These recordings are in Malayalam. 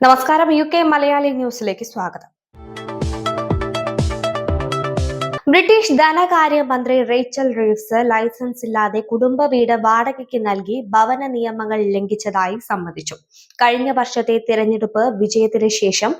നമസ്കാരം യു കെ മലയാളി ന്യൂസിലേക്ക് സ്വാഗതം. ബ്രിട്ടീഷ് ധനകാര്യമന്ത്രി റേച്ചൽ റീവ്സ് ലൈസൻസ് ഇല്ലാതെ കുടുംബ വീട് വാടകയ്ക്ക് നൽകി ഭവന നിയമങ്ങൾ ലംഘിച്ചതായി സമ്മതിച്ചു. കഴിഞ്ഞ വർഷത്തെ തിരഞ്ഞെടുപ്പ് വിജയത്തിന് ശേഷം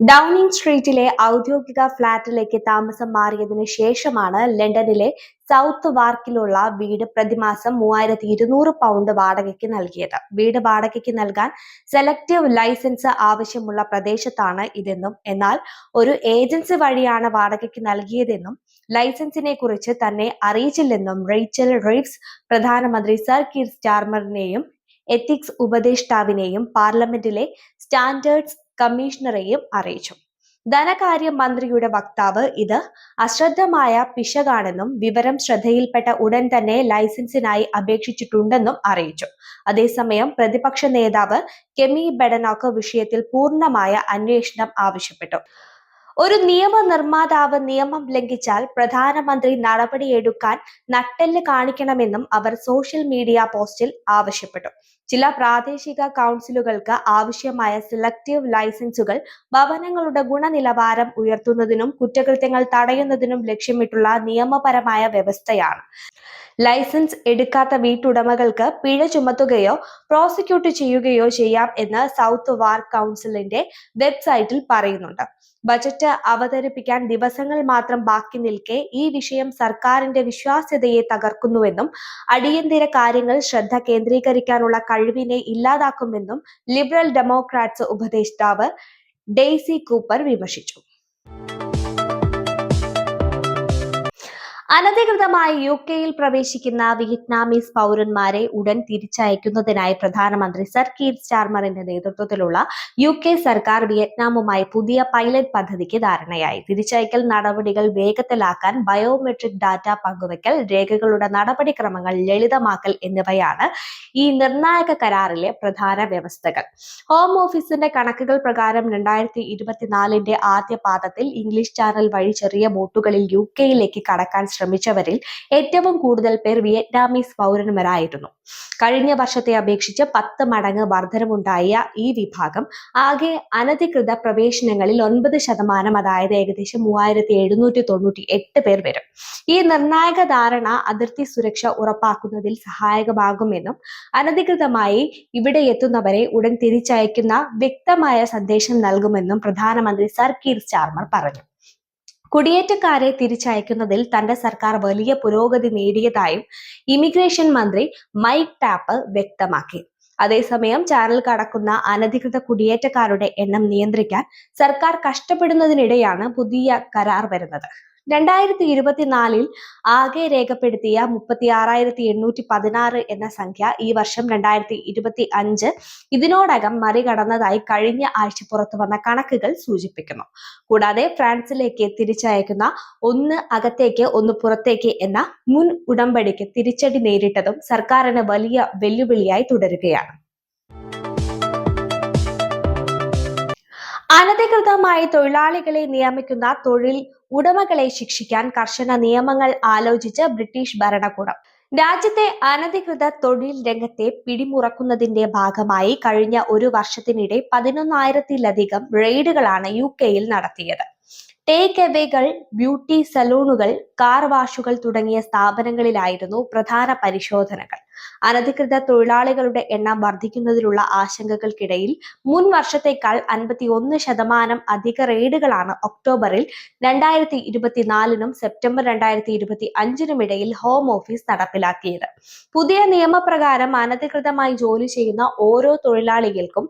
ഡൌണിംഗ് സ്ട്രീറ്റിലെ ഔദ്യോഗിക ഫ്ളാറ്റിലേക്ക് താമസം മാറിയതിനു ശേഷമാണ് ലണ്ടനിലെ സൗത്ത് വാർക്കിലുള്ള വീട് പ്രതിമാസം മൂവായിരത്തി ഇരുന്നൂറ് പൗണ്ട് വാടകയ്ക്ക് നൽകിയത്. വീട് വാടകയ്ക്ക് നൽകാൻ സെലക്ടീവ് ലൈസൻസ് ആവശ്യമുള്ള പ്രദേശത്താണ് ഇതെന്നും എന്നാൽ ഒരു ഏജൻസി വഴിയാണ് വാടകയ്ക്ക് നൽകിയതെന്നും ലൈസൻസിനെ കുറിച്ച് തന്നെ അറിയിച്ചില്ലെന്നും റേച്ചൽ റീവ്സ് പ്രധാനമന്ത്രി സർ കീർ സ്റ്റാർമറിനെയും എത്തിക്സ് ഉപദേഷ്ടാവിനെയും പാർലമെന്റിലെ സ്റ്റാൻഡേർഡ്സ് കമ്മീഷണറെയും അറിയിച്ചു. ധനകാര്യ മന്ത്രിയുടെ വക്താവ് ഇത് അശ്രദ്ധമായ പിശകാണെന്നും വിവരം ശ്രദ്ധയിൽപ്പെട്ട ഉടൻ തന്നെ ലൈസൻസിനായി അപേക്ഷിച്ചിട്ടുണ്ടെന്നും അറിയിച്ചു. അതേസമയം പ്രതിപക്ഷ നേതാവ് കെമി ബെഡനോക്ക് വിഷയത്തിൽ പൂർണമായ അന്വേഷണം ആവശ്യപ്പെട്ടു. ഒരു നിയമ നിർമ്മാതാവ് നിയമം ലംഘിച്ചാൽ പ്രധാനമന്ത്രി നടപടിയെടുക്കാൻ നട്ടെല്ല് കാണിക്കണമെന്നും അവർ സോഷ്യൽ മീഡിയ പോസ്റ്റിൽ ആവശ്യപ്പെട്ടു. ചില പ്രാദേശിക കൗൺസിലുകൾക്ക് ആവശ്യമായ സെലക്ടീവ് ലൈസൻസുകൾ ഭവനങ്ങളുടെ ഗുണനിലവാരം ഉയർത്തുന്നതിനും കുറ്റകൃത്യങ്ങൾ തടയുന്നതിനും ലക്ഷ്യമിട്ടുള്ള നിയമപരമായ വ്യവസ്ഥയാണ്. ലൈസൻസ് എടുക്കാത്ത വീട്ടുടമകൾക്ക് പിഴ ചുമത്തുകയോ പ്രോസിക്യൂട്ട് ചെയ്യുകയോ ചെയ്യാം എന്ന് സൗത്ത് വാർ കൗൺസിലിന്റെ വെബ്സൈറ്റിൽ പറയുന്നുണ്ട്. ബജറ്റ് അവതരിപ്പിക്കാൻ ദിവസങ്ങൾ മാത്രം ബാക്കി നിൽക്കെ ഈ വിഷയം സർക്കാരിന്റെ വിശ്വാസ്യതയെ തകർക്കുന്നുവെന്നും അടിയന്തര കാര്യങ്ങൾ ശ്രദ്ധ കേന്ദ്രീകരിക്കാനുള്ള കഴിവിനെ ഇല്ലാതാക്കുമെന്നും ലിബറൽ ഡെമോക്രാറ്റ്സ് ഉപദേഷ്ടാവ് ഡെയ്സി കൂപ്പർ വിമർശിച്ചു. അനധികൃതമായി യു കെയിൽ പ്രവേശിക്കുന്ന വിയറ്റ്നാമീസ് പൗരന്മാരെ ഉടൻ തിരിച്ചയക്കുന്നതിനായി പ്രധാനമന്ത്രി സർ കീർ സ്റ്റാർമറിന്റെ നേതൃത്വത്തിലുള്ള യു കെ സർക്കാർ വിയറ്റ്നാമുമായി പുതിയ പൈലറ്റ് പദ്ധതിക്ക് ധാരണയായി. തിരിച്ചയക്കൽ നടപടികൾ വേഗത്തിലാക്കാൻ ബയോമെട്രിക് ഡാറ്റ പങ്കുവയ്ക്കൽ രേഖകളുടെ നടപടിക്രമങ്ങൾ ലളിതമാക്കൽ എന്നിവയാണ് ഈ നിർണായക കരാറിലെ പ്രധാന വ്യവസ്ഥകൾ. ഹോം ഓഫീസിന്റെ കണക്കുകൾ പ്രകാരം രണ്ടായിരത്തി ഇരുപത്തിനാലിന്റെ ആദ്യ പാദത്തിൽ ഇംഗ്ലീഷ് ചാനൽ വഴി ചെറിയ ബോട്ടുകളിൽ യു കെയിലേക്ക് കടക്കാൻ ശ്രമിച്ചവരിൽ ഏറ്റവും കൂടുതൽ പേർ വിയറ്റ്നാമീസ് പൗരന്മാരായിരുന്നു. കഴിഞ്ഞ വർഷത്തെ അപേക്ഷിച്ച് പത്ത് മടങ്ങ് വർധനമുണ്ടായ ഈ വിഭാഗം ആകെ അനധികൃത പ്രവേശനങ്ങളിൽ ഒൻപത് ശതമാനം അതായത് ഏകദേശം മൂവായിരത്തി എഴുന്നൂറ്റി തൊണ്ണൂറ്റി എട്ട് പേർ വരും. ഈ നിർണായക ധാരണ അതിർത്തി സുരക്ഷ ഉറപ്പാക്കുന്നതിൽ സഹായകമാകുമെന്നും അനധികൃതമായി ഇവിടെ എത്തുന്നവരെ ഉടൻ തിരിച്ചയക്കുന്ന വ്യക്തമായ സന്ദേശം നൽകുമെന്നും പ്രധാനമന്ത്രി സർ കീർ ചാർമർ പറഞ്ഞു. കുടിയേറ്റക്കാരെ തിരിച്ചയക്കുന്നതിൽ തന്റെ സർക്കാർ വലിയ പുരോഗതി നേടിയതായും ഇമിഗ്രേഷൻ മന്ത്രി മൈക്ക് ടാപ്പ് വ്യക്തമാക്കി. അതേസമയം ചാനൽ കടക്കുന്ന അനധികൃത കുടിയേറ്റക്കാരുടെ എണ്ണം നിയന്ത്രിക്കാൻ സർക്കാർ കഷ്ടപ്പെടുന്നതിനിടെയാണ് പുതിയ കരാർ വരുന്നത്. രണ്ടായിരത്തി ഇരുപത്തിനാലിൽ ആകെ രേഖപ്പെടുത്തിയ മുപ്പത്തി ആറായിരത്തി എണ്ണൂറ്റി പതിനാറ് എന്ന സംഖ്യ ഈ വർഷം രണ്ടായിരത്തി ഇരുപത്തി അഞ്ച് ഇതിനോടകം മറികടന്നതായി കഴിഞ്ഞ ആഴ്ച പുറത്തു വന്ന കണക്കുകൾ സൂചിപ്പിക്കുന്നു. കൂടാതെ ഫ്രാൻസിലേക്ക് തിരിച്ചയക്കുന്ന ഒന്ന് അകത്തേക്ക് ഒന്ന് പുറത്തേക്ക് എന്ന മുൻ ഉടമ്പടിക്ക് തിരിച്ചടി നേരിട്ടതും സർക്കാരിന് വലിയ വെല്ലുവിളിയായി തുടരുകയാണ്. അനധികൃതമായി തൊഴിലാളികളെ നിയമിക്കുന്ന തൊഴിൽ ഉടമകളെ ശിക്ഷിക്കാൻ കർശന നിയമങ്ങൾ ആലോചിച്ച് ബ്രിട്ടീഷ് ഭരണകൂടം. രാജ്യത്തെ അനധികൃത തൊഴിൽ രംഗത്തെ പിടിമുറക്കുന്നതിന്റെ ഭാഗമായി കഴിഞ്ഞ ഒരു വർഷത്തിനിടെ പതിനൊന്നായിരത്തിലധികം റെയ്ഡുകളാണ് യു കെയിൽ നടത്തിയത്. ടേക്ക് എവേകൾ ബ്യൂട്ടി സലൂണുകൾ കാർ വാഷുകൾ തുടങ്ങിയ സ്ഥാപനങ്ങളിലായിരുന്നു പ്രധാന പരിശോധനകൾ. അനധികൃത തൊഴിലാളികളുടെ എണ്ണം വർദ്ധിക്കുന്നതിലുള്ള ആശങ്കകൾക്കിടയിൽ മുൻ വർഷത്തേക്കാൾ അൻപത്തി ഒന്ന് ശതമാനം അധിക റെയ്ഡുകളാണ് ഒക്ടോബറിൽ രണ്ടായിരത്തി ഇരുപത്തിനാലിനും സെപ്റ്റംബർ രണ്ടായിരത്തി ഇരുപത്തി അഞ്ചിനും ഇടയിൽ ഹോം ഓഫീസ് നടപ്പിലാക്കിയത്. പുതിയ നിയമപ്രകാരം അനധികൃതമായി ജോലി ചെയ്യുന്ന ഓരോ തൊഴിലാളികൾക്കും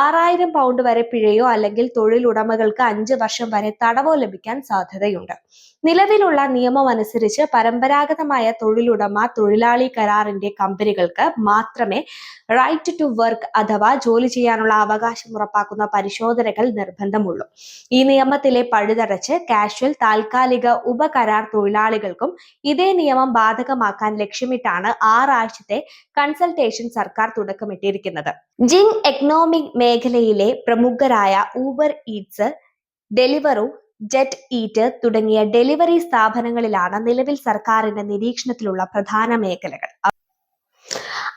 ആറായിരം പൗണ്ട് വരെ പിഴയോ അല്ലെങ്കിൽ തൊഴിലുടമകൾക്ക് അഞ്ച് വർഷം വരെ തടവോ ലഭിക്കാൻ സാധ്യതയുണ്ട്. നിലവിലുള്ള നിയമം അനുസരിച്ച് പരമ്പരാഗതമായ തൊഴിലുടമ തൊഴിലാളി കരാറിന്റെ കമ്പനികൾക്ക് മാത്രമേ റൈറ്റ് ടു വർക്ക് അഥവാ ജോലി ചെയ്യാനുള്ള അവകാശം ഉറപ്പാക്കുന്ന പരിശോധനകൾ നിർബന്ധമുള്ളൂ. ഈ നിയമത്തിലെ പഴുതടച്ച് കാഷ്വൽ താൽക്കാലിക ഉപകരാർ തൊഴിലാളികൾക്കും ഇതേ നിയമം ബാധകമാക്കാൻ ലക്ഷ്യമിട്ടാണ് ആറാഴ്ചത്തെ കൺസൾട്ടേഷൻ സർക്കാർ തുടക്കമിട്ടിരിക്കുന്നത്. ജിങ് എക്കണോമിക് മേഖലയിലെ പ്രമുഖരായ Uber Eats Deliveroo Just Eat തുടങ്ങിയ ഡെലിവറി സ്ഥാപനങ്ങളിലാണ് നിലവിൽ സർക്കാരിന്റെ നിരീക്ഷണത്തിലുള്ള പ്രധാന മേഖലകൾ.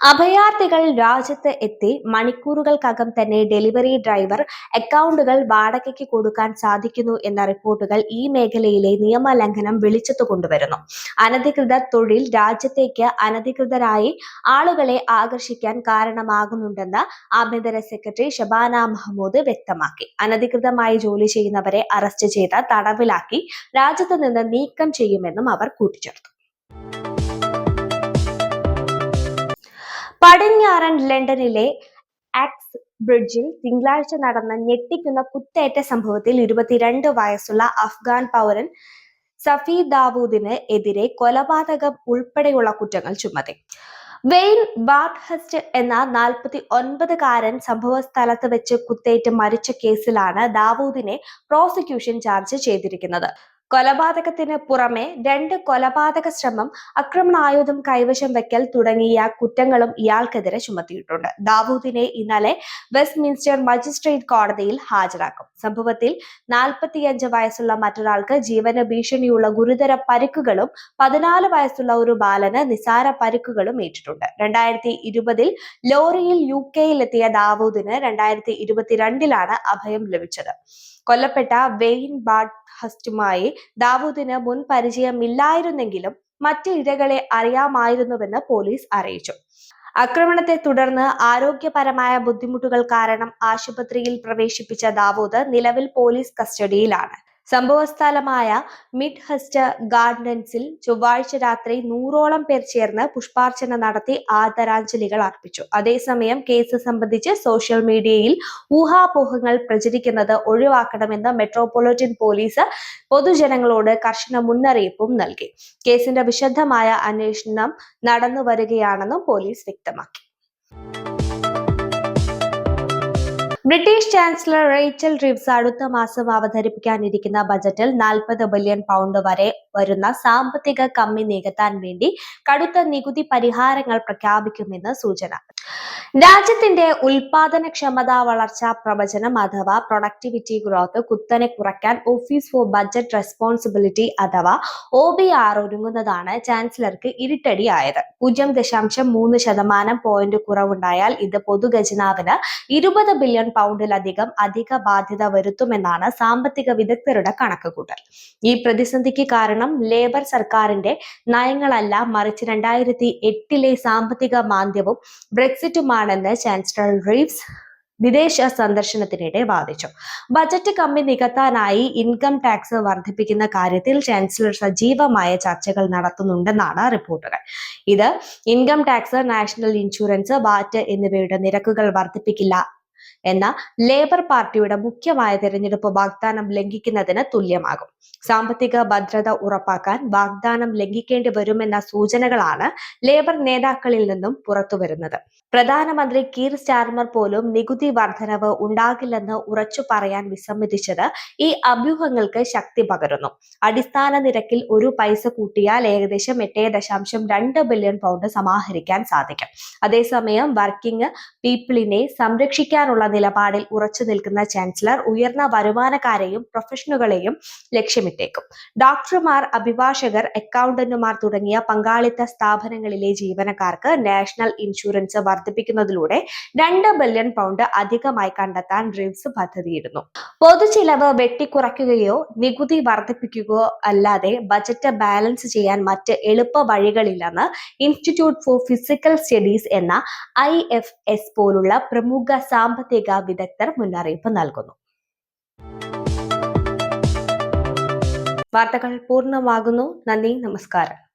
അഭയാർത്ഥികൾ രാജ്യത്ത് എത്തി മണിക്കൂറുകൾക്കകം തന്നെ ഡെലിവറി ഡ്രൈവർ അക്കൗണ്ടുകൾ വാടകയ്ക്ക് കൊടുക്കാൻ സാധിക്കുന്നു എന്ന റിപ്പോർട്ടുകൾ ഈ മേഖലയിലെ നിയമലംഘനം വിളിച്ചെത്തു കൊണ്ടുവരുന്നു. അനധികൃത തൊഴിൽ രാജ്യത്തേക്ക് അനധികൃതരായി ആളുകളെ ആകർഷിക്കാൻ കാരണമാകുന്നുണ്ടെന്ന് ആഭ്യന്തര സെക്രട്ടറി ഷബാന മഹമ്മൂദ് വ്യക്തമാക്കി. അനധികൃതമായി ജോലി ചെയ്യുന്നവരെ അറസ്റ്റ് ചെയ്ത് തടവിലാക്കി രാജ്യത്ത് നിന്ന് നീക്കം ചെയ്യുമെന്നും അവർ കൂട്ടിച്ചേർത്തു. പടിഞ്ഞാറൻ ലണ്ടനിലെ ആക്സ് ബ്രിഡ്ജിൽ തിങ്കളാഴ്ച നടന്ന ഞെട്ടിക്കുന്ന കുത്തേറ്റ സംഭവത്തിൽ ഇരുപത്തിരണ്ട് വയസ്സുള്ള അഫ്ഗാൻ പൗരൻ സഫി ദാവൂദിന് എതിരെ കൊലപാതകം ഉൾപ്പെടെയുള്ള കുറ്റങ്ങൾ ചുമത്തി. വെയിൻ ബാത്ത്ഹസ്റ്റ് എന്ന നാൽപ്പത്തി ഒൻപതുകാരൻ സംഭവ സ്ഥലത്ത് വെച്ച് കുത്തേറ്റ് മരിച്ച കേസിലാണ് ദാവൂദിനെ പ്രോസിക്യൂഷൻ ചാർജ് ചെയ്തിരിക്കുന്നത്. കൊലപാതകത്തിന് പുറമെ രണ്ട് കൊലപാതക ശ്രമം ആക്രമണായുധം കൈവശം വെക്കൽ തുടങ്ങിയ കുറ്റങ്ങളും ഇയാൾക്കെതിരെ ചുമത്തിയിട്ടുണ്ട്. ദാവൂദിനെ ഇന്നലെ വെസ്റ്റ്മിൻസ്റ്റർ മജിസ്ട്രേറ്റ് കോടതിയിൽ ഹാജരാക്കും. സംഭവത്തിൽ നാൽപ്പത്തിയഞ്ച് വയസ്സുള്ള മറ്റൊരാൾക്ക് ജീവന ഭീഷണിയുള്ള ഗുരുതര പരിക്കുകളും പതിനാല് വയസ്സുള്ള ഒരു ബാലന് നിസാര പരിക്കുകളും ഏറ്റിട്ടുണ്ട്. രണ്ടായിരത്തി ഇരുപതിൽ ലോറിയിൽ യു കെയിലെത്തിയ ദാവൂദിന് രണ്ടായിരത്തി ഇരുപത്തിരണ്ടിലാണ് അഭയം ലഭിച്ചത്. കൊല്ലപ്പെട്ട വെയിൻ ബാഡ് ഹസ്റ്റുമായി ദാവൂദിന് മുൻ പരിചയമില്ലായിരുന്നെങ്കിലും മറ്റ് ഇരകളെ അറിയാമായിരുന്നുവെന്ന് പോലീസ് അറിയിച്ചു. ആക്രമണത്തെ തുടർന്ന് ആരോഗ്യപരമായ ബുദ്ധിമുട്ടുകൾ കാരണം ആശുപത്രിയിൽ പ്രവേശിപ്പിച്ച ദാവൂദ് നിലവിൽ പോലീസ് കസ്റ്റഡിയിലാണ്. സംഭവസ്ഥലമായ മിഡ് ഹസ്റ്റ് ഗാർഡൻസിൽ ചൊവ്വാഴ്ച രാത്രി നൂറോളം പേർ ചേർന്ന് പുഷ്പാർച്ചന നടത്തി ആദരാഞ്ജലികൾ അർപ്പിച്ചു. അതേസമയം കേസ് സംബന്ധിച്ച് സോഷ്യൽ മീഡിയയിൽ ഊഹാപോഹങ്ങൾ പ്രചരിക്കുന്നത് ഒഴിവാക്കണമെന്ന് മെട്രോപൊളിറ്റൻ പോലീസ് പൊതുജനങ്ങളോട് കർശന മുന്നറിയിപ്പും നൽകി. കേസിന്റെ വിശദമായ അന്വേഷണം നടന്നു വരികയാണെന്നും പോലീസ് വ്യക്തമാക്കി. ബ്രിട്ടീഷ് ചാൻസലർ റേച്ചൽ റിവ്സ് അടുത്ത മാസം അവതരിപ്പിക്കാനിരിക്കുന്ന ബജറ്റിൽ നാൽപ്പത് ബില്യൺ പൗണ്ട് വരെ വരുന്ന സാമ്പത്തിക കമ്മി നികത്താൻ വേണ്ടി കടുത്ത നികുതി പരിഹാരങ്ങൾ പ്രഖ്യാപിക്കുമെന്ന് സൂചന. രാജ്യത്തിന്റെ ഉൽപാദനക്ഷമതാ വളർച്ച പ്രവചനം അഥവാ പ്രൊഡക്ടിവിറ്റി ഗ്രോത്ത് കുത്തനെ കുറയ്ക്കാൻ ഓഫീസ് ഫോർ ബഡ്ജറ്റ് റെസ്പോൺസിബിലിറ്റി അഥവാ ഒ ബി ആർ ഒരുങ്ങുന്നതാണ് ചാൻസലർക്ക് ഇരുട്ടടിയായത്. പൂജ്യം ദശാംശം മൂന്ന് ശതമാനം പോയിന്റ് കുറവുണ്ടായാൽ ഇത് പൊതുഖജനാവിന് ഇരുപത് ബില്യൺ പൗണ്ടിലധികം അധിക ബാധ്യത വരുത്തുമെന്നാണ് സാമ്പത്തിക വിദഗ്ധരുടെ കണക്കുകൂട്ടൽ. ഈ പ്രതിസന്ധിക്ക് കാരണം ലേബർ സർക്കാരിന്റെ നയങ്ങളല്ല. മറിച്ച് രണ്ടായിരത്തി എട്ടിലെ സാമ്പത്തിക മാന്ദ്യവും ബ്രെക്സിറ്റുമാണെന്ന് ചാൻസലർ റീവ്സ് വിദേശ സന്ദർശനത്തിനിടെ വാദിച്ചു. ബജറ്റ് കമ്മി നികത്താനായി ഇൻകം ടാക്സ് വർദ്ധിപ്പിക്കുന്ന കാര്യത്തിൽ ചാൻസലർ സജീവമായ ചർച്ചകൾ നടത്തുന്നുണ്ടെന്നാണ് റിപ്പോർട്ടുകൾ. ഇത് income tax national insurance VAT എന്നിവയുടെ നിരക്കുകൾ വർദ്ധിപ്പിക്കില്ല എന്ന ലേബർ പാർട്ടിയുടെ മുഖ്യമായ തെരഞ്ഞെടുപ്പ് വാഗ്ദാനം ലംഘിക്കുന്നതിന് തുല്യമാകും. സാമ്പത്തിക ഭദ്രത ഉറപ്പാക്കാൻ വാഗ്ദാനം ലംഘിക്കേണ്ടി വരുമെന്ന സൂചനകളാണ് ലേബർ നേതാക്കളിൽ നിന്നും പുറത്തുവരുന്നത്. പ്രധാനമന്ത്രി കീർ സ്റ്റാർമർ പോലും നികുതി വർധനവ് ഉണ്ടാകില്ലെന്ന് ഉറച്ചു പറയാൻ വിസമ്മതിച്ചത് ഈ അഭ്യൂഹങ്ങൾക്ക് ശക്തി പകരുന്നു. അടിസ്ഥാന നിരക്കിൽ ഒരു പൈസ കൂട്ടിയാൽ ഏകദേശം എട്ടേ ദശാംശം രണ്ട് ബില്യൺ പൗണ്ട് സമാഹരിക്കാൻ സാധിക്കും. അതേസമയം വർക്കിംഗ് പീപ്പിളിനെ സംരക്ഷിക്കാനുള്ള നിലപാടിൽ ഉറച്ചു നിൽക്കുന്ന ചാൻസലർ ഉയർന്ന വരുമാനക്കാരെയും പ്രൊഫഷണലുകളെയും ലക്ഷ്യമിട്ടേക്കും. ഡോക്ടർമാർ അഭിഭാഷകർ അക്കൗണ്ടന്റുമാർ തുടങ്ങിയ പങ്കാളിത്ത സ്ഥാപനങ്ങളിലെ ജീവനക്കാർക്ക് നാഷണൽ ഇൻഷുറൻസ് വർദ്ധിപ്പിക്കുന്നതിലൂടെ രണ്ട് ബില്യൺ പൗണ്ട് അധികമായി കണ്ടെത്താൻ ഡ്രീവ്സ് പദ്ധതിയിടുന്നു. പൊതുചിലവ് വെട്ടിക്കുറയ്ക്കുകയോ നികുതി വർദ്ധിപ്പിക്കുകയോ അല്ലാതെ ബജറ്റ് ബാലൻസ് ചെയ്യാൻ മറ്റ് എളുപ്പ വഴികളില്ലെന്ന് ഇൻസ്റ്റിറ്റ്യൂട്ട് ഫോർ ഫിസിക്കൽ സ്റ്റഡീസ് എന്ന ഐ പോലുള്ള പ്രമുഖ സാമ്പത്തിക വിദഗ്ധർ മുന്നറിയിപ്പ് നൽകുന്നു. വാർത്തകൾ പൂർണമാകുന്നു. നന്ദി നമസ്കാരം.